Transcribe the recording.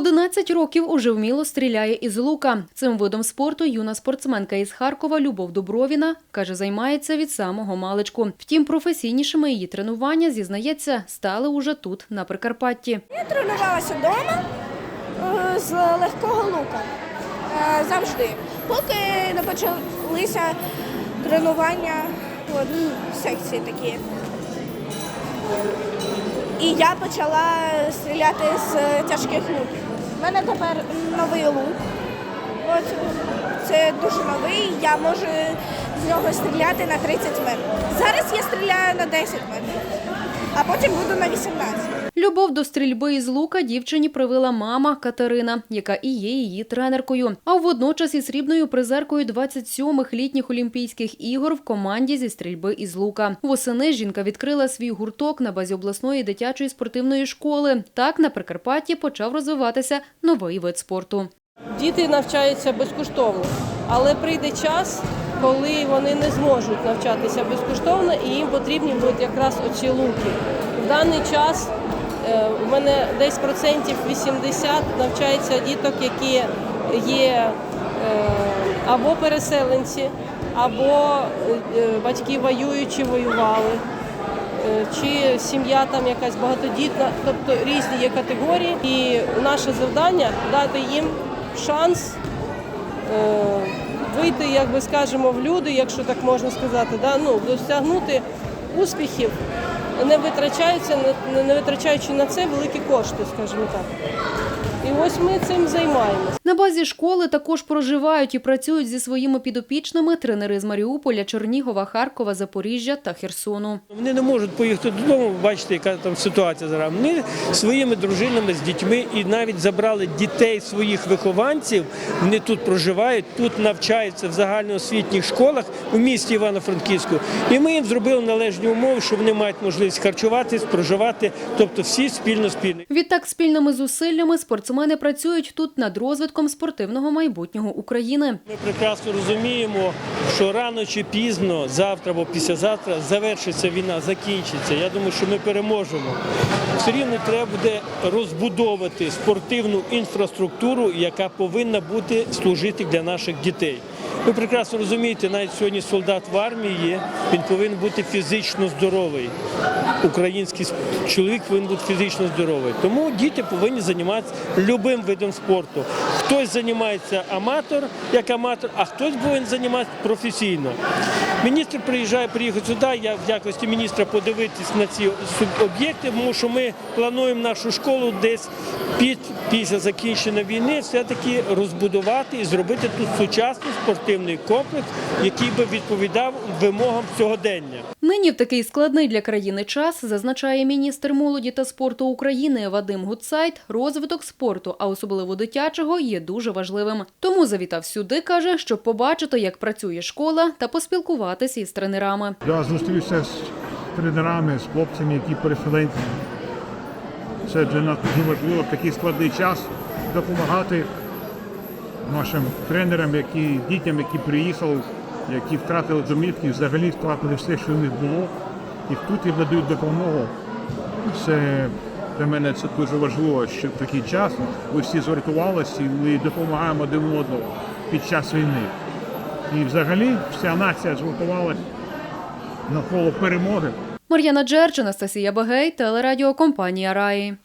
11 років уже вміло стріляє із лука. Цим видом спорту юна спортсменка із Харкова Любов Дубровіна каже, займається від самого маличку. Втім, професійнішими її тренування зізнається стали уже тут, на Прикарпатті. Я тренувалася вдома е, з легкого лука е, завжди, поки не почалися тренування от, ну, секції такі. І я почала стріляти з тяжких луків. У мене тепер новий лук. От це дуже новий. Я можу з нього стріляти на 30 метрів. Зараз я стріляю на 10 метрів, а потім буду на 18. Любов до стрільби із лука дівчині привила мама Катерина, яка і є її тренеркою. А водночас і срібною призеркою 27-х літніх Олімпійських ігор в команді зі стрільби із лука. Восени жінка відкрила свій гурток на базі обласної дитячої спортивної школи. Так на Прикарпатті почав розвиватися новий вид спорту. Діти навчаються безкоштовно, але прийде час, коли вони не зможуть навчатися безкоштовно, і їм потрібні будуть якраз оці луки. В даний час е, у мене десь процентів 80 навчається діток, які є е, або переселенці, або е, батьки воюючі воювали. Е, чи сім'я там якась багатодітна, тобто різні є категорії. І наше завдання дати їм шанс е, вийти, як би скажемо, в люди, якщо так можна сказати, да? ну, досягнути успіхів, не витрачаються, не, витрачаючи на це великі кошти, скажімо так. Ось ми цим займаємося. На базі школи також проживають і працюють зі своїми підопічними тренери з Маріуполя, Чернігова, Харкова, Запоріжжя та Херсону. Вони не можуть поїхати додому, бачите, яка там ситуація зараз. Вони своїми дружинами, з дітьми і навіть забрали дітей своїх вихованців. Вони тут проживають, тут навчаються в загальноосвітніх школах у місті Івано-Франківську. І ми їм зробили належні умови, що вони мають можливість харчуватись, проживати, тобто всі спільно спільно. Відтак, спільними зусиллями спортсмени працюють тут над розвитком спортивного майбутнього України. Ми прекрасно розуміємо, що рано чи пізно, завтра або післязавтра, завершиться війна, закінчиться. Я думаю, що ми переможемо. Все рівно треба буде розбудовувати спортивну інфраструктуру, яка повинна бути служити для наших дітей. Ви прекрасно розумієте, навіть сьогодні солдат в армії є, він повинен бути фізично здоровий. Український чоловік повинен бути фізично здоровий. Тому діти повинні займатися любим видом спорту. Хтось займається аматор, як аматор, а хтось повинен займатися професійно. Міністр приїжджає, приїхав сюди. Я в якості міністра подивитись на ці об'єкти, тому що ми плануємо нашу школу десь під після закінчення війни все-таки розбудувати і зробити тут сучасний спортивний комплекс, який би відповідав вимогам сьогодення. Нині в такий складний для країни час, зазначає міністр молоді та спорту України Вадим Гуцайт, розвиток спорту, а особливо дитячого, є дуже важливим. Тому завітав сюди, каже, щоб побачити, як працює школа та поспілкуватися із тренерами. Я зустрівся з тренерами, з хлопцями, які переселенці. Це для нас дуже важливо в такий складний час допомагати нашим тренерам, які, дітям, які приїхали, які втратили домівки, взагалі втратили все, що в них було. І тут їм надають допомогу. Це для мене це дуже важливо, що в такий час ви всі згуртувалися і ми допомагаємо один одному під час війни. І взагалі вся нація згуртувалася навколо перемоги. Мар'яна Джерч, Анастасія Багей, телерадіокомпанія Раї.